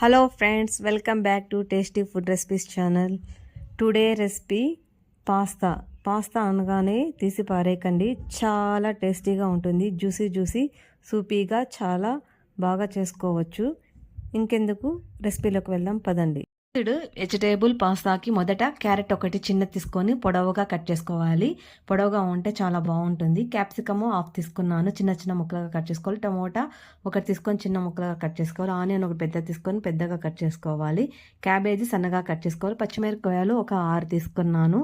Hello friends welcome back to tasty food recipes channel today recipe pasta pasta అనగానే తీసి పారేయకండి. చాలా టేస్టీగా ఉంటుంది. జ్యూసీ జ్యూసీ సూపీగా చాలా బాగా చేసుకోవచ్చు. ఇంకెందుకు? రెసిపీలోకి వెళ్దాం పదండి. ఇప్పుడు వెజిటేబుల్ పాస్తాకి మొదట క్యారెట్ ఒకటి చిన్న తీసుకొని పొడవుగా కట్ చేసుకోవాలి. పొడవుగా ఉంటే చాలా బాగుంటుంది. క్యాప్సికము హాఫ్ తీసుకున్నాను. చిన్న చిన్న ముక్కలుగా కట్ చేసుకోవాలి. టమోటా ఒకటి తీసుకొని చిన్న ముక్కలుగా కట్ చేసుకోవాలి. ఆనియన్ ఒకటి పెద్ద తీసుకొని పెద్దగా కట్ చేసుకోవాలి. క్యాబేజీ సన్నగా కట్ చేసుకోవాలి. పచ్చిమిరపకాయలు ఒక ఆరు తీసుకున్నాను.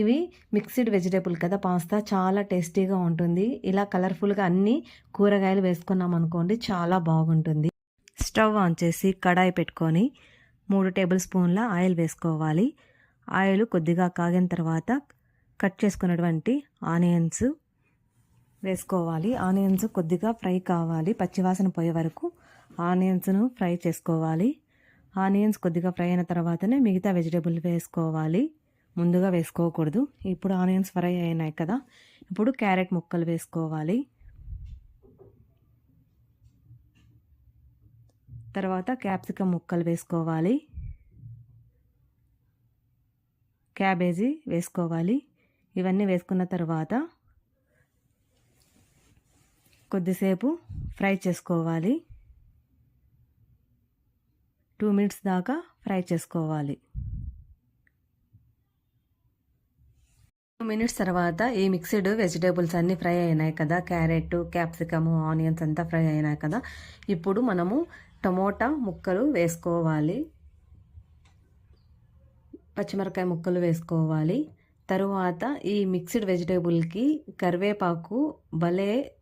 ఇవి మిక్స్డ్ వెజిటేబుల్ కదా పాస్తా చాలా టేస్టీగా ఉంటుంది. ఇలా కలర్ఫుల్గా అన్ని కూరగాయలు వేసుకున్నాం అనుకోండి చాలా బాగుంటుంది. స్టవ్ ఆన్ చేసి కడాయి పెట్టుకొని మూడు టేబుల్ స్పూన్ల ఆయిల్ వేసుకోవాలి. ఆయిల్ కొద్దిగా కాగిన తర్వాత కట్ చేసుకున్నటువంటి ఆనియన్స్ వేసుకోవాలి. ఆనియన్స్ కొద్దిగా ఫ్రై కావాలి. పచ్చివాసన పోయే వరకు ఆనియన్స్ను ఫ్రై చేసుకోవాలి. ఆనియన్స్ కొద్దిగా ఫ్రై అయిన తర్వాతనే మిగతా వెజిటేబుల్ వేసుకోవాలి. ముందుగా వేసుకోకూడదు. ఇప్పుడు ఆనియన్స్ ఫ్రై అయినాయి కదా. ఇప్పుడు క్యారెట్ ముక్కలు వేసుకోవాలి. తర్వాత క్యాప్సికమ్ ముక్కలు వేసుకోవాలి. క్యాబేజీ వేసుకోవాలి. ఇవన్నీ వేసుకున్న తర్వాత కొద్దిసేపు ఫ్రై చేసుకోవాలి. టూ మినిట్స్ దాకా ఫ్రై చేసుకోవాలి. టూ మినిట్స్ తర్వాత ఈ మిక్స్డ్ వెజిటేబుల్స్ అన్నీ ఫ్రై అయినాయి కదా. క్యారెట్ క్యాప్సికము ఆనియన్స్ అంతా ఫ్రై అయినాయి కదా. ఇప్పుడు మనము టమోటా ముక్కలు వేసుకోవాలి. పచ్చిమిరకాయ ముక్కలు వేసుకోవాలి. తరువాత ఈ మిక్స్డ్ వెజిటేబుల్కి కరివేపాకు భలే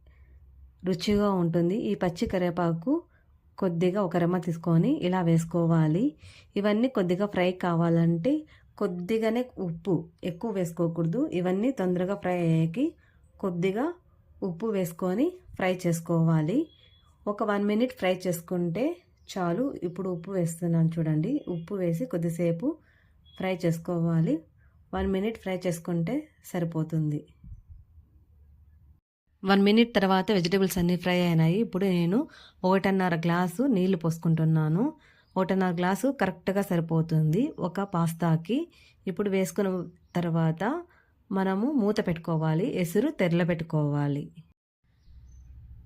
రుచిగా ఉంటుంది. ఈ పచ్చి కరివేపాకు కొద్దిగా ఒక రెమ్మ తీసుకొని ఇలా వేసుకోవాలి. ఇవన్నీ కొద్దిగా ఫ్రై కావాలంటే కొద్దిగానే ఉప్పు ఎక్కువ వేసుకోకూడదు. ఇవన్నీ తొందరగా ఫ్రై అయ్యాకి కొద్దిగా ఉప్పు వేసుకొని ఫ్రై చేసుకోవాలి. ఒక వన్ మినిట్ ఫ్రై చేసుకుంటే చాలు. ఇప్పుడు ఉప్పు వేస్తున్నాను చూడండి. ఉప్పు వేసి కొద్దిసేపు ఫ్రై చేసుకోవాలి. వన్ మినిట్ ఫ్రై చేసుకుంటే సరిపోతుంది. వన్ మినిట్ తర్వాత వెజిటేబుల్స్ అన్నీ ఫ్రై అయినాయి. ఇప్పుడు నేను ఒకటిన్నర గ్లాసు నీళ్ళు పోసుకుంటున్నాను. ఒకటిన్నర గ్లాసు కరెక్ట్గా సరిపోతుంది. ఒక పాస్తాకి ఇప్పుడు వేసుకున్న తర్వాత మనము మూత పెట్టుకోవాలి. ఎసురు తెరల పెట్టుకోవాలి.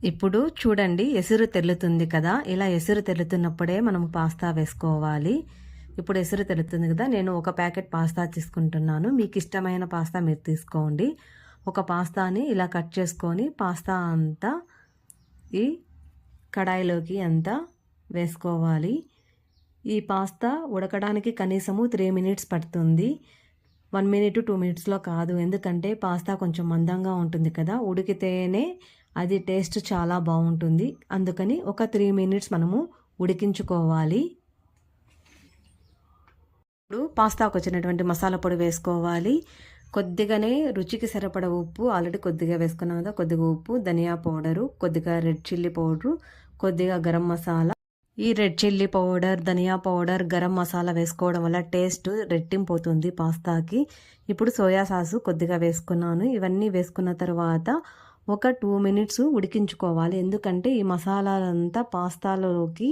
ఇప్పుడు చూడండి ఎసురు తెల్లుతుంది కదా? ఇలా ఎసురు తెల్లుతున్నప్పుడే మనము పాస్తా వేసుకోవాలి. ఇప్పుడు ఎసురు తెల్లుతుంది కదా? నేను ఒక ప్యాకెట్ పాస్తా తీసుకుంటున్నాను. మీకు ఇష్టమైన పాస్తా మీరు తీసుకోండి. ఒక పాస్తాని ఇలా కట్ చేసుకొని పాస్తా అంతా ఈ కడాయిలోకి అంతా వేసుకోవాలి. ఈ పాస్తా ఉడకడానికి కనీసము త్రీ మినిట్స్ పడుతుంది. వన్ మినిట్ టూ మినిట్స్లో కాదు. ఎందుకంటే పాస్తా కొంచెం మందంగా ఉంటుంది కదా. ఉడికితేనే అది టేస్ట్ చాలా బాగుంటుంది. అందుకని ఒక త్రీ మినిట్స్ మనము ఉడికించుకోవాలి. ఇప్పుడు పాస్తాకు వచ్చినటువంటి మసాలా పొడి వేసుకోవాలి. కొద్దిగానే రుచికి సరిపడ ఉప్పు ఆల్రెడీ కొద్దిగా వేసుకున్నాం కదా. కొద్దిగా ఉప్పు ధనియా పౌడరు కొద్దిగా రెడ్ చిల్లీ పౌడరు కొద్దిగా గరం మసాలా ఈ రెడ్ చిల్లీ పౌడర్ ధనియా పౌడర్ గరం మసాలా వేసుకోవడం వల్ల టేస్ట్ రెట్టింపోతుంది పాస్తాకి. ఇప్పుడు సోయా సాసు కొద్దిగా వేసుకున్నాను. ఇవన్నీ వేసుకున్న తర్వాత ఒక టూ మినిట్స్ ఉడికించుకోవాలి. ఎందుకంటే ఈ మసాలాలంతా పాస్తాలోకి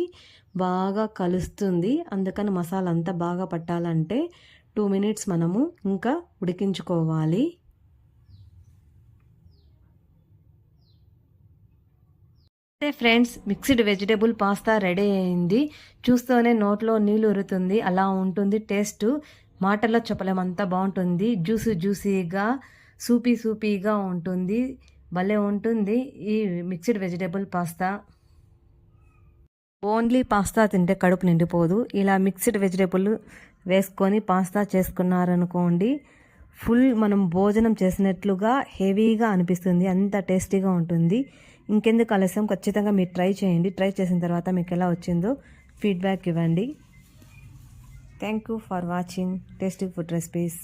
బాగా కలుస్తుంది. అందుకని మసాలా అంతా బాగా పట్టాలంటే టూ మినిట్స్ మనము ఇంకా ఉడికించుకోవాలి. అయితే friends. Mixed vegetable pasta ready అయింది. చూస్తూనే నోట్లో నీళ్ళు ఉరుతుంది అలా ఉంటుంది టేస్ట్. మాటల్లో చెప్పలేమంతా బాగుంటుంది. జ్యూస్ జ్యూసీగా సూపీ సూపీగా ఉంటుంది. భలే ఉంటుంది ఈ mixed vegetable pasta. Only pasta తింటే కడుపు నిండిపోదు. ఇలా మిక్స్డ్ వెజిటేబుల్ వేసుకొని పాస్తా చేసుకున్నారనుకోండి ఫుల్ మనం భోజనం చేసినట్లుగా హెవీగా అనిపిస్తుంది అంత టేస్టీగా ఉంటుంది. ఇంకెందుకు ఆలస్యం? ఖచ్చితంగా మీరు ట్రై చేయండి. ట్రై చేసిన తర్వాత మీకు ఎలా వచ్చిందో ఫీడ్బ్యాక్ ఇవ్వండి. Thank you for watching tasty food recipes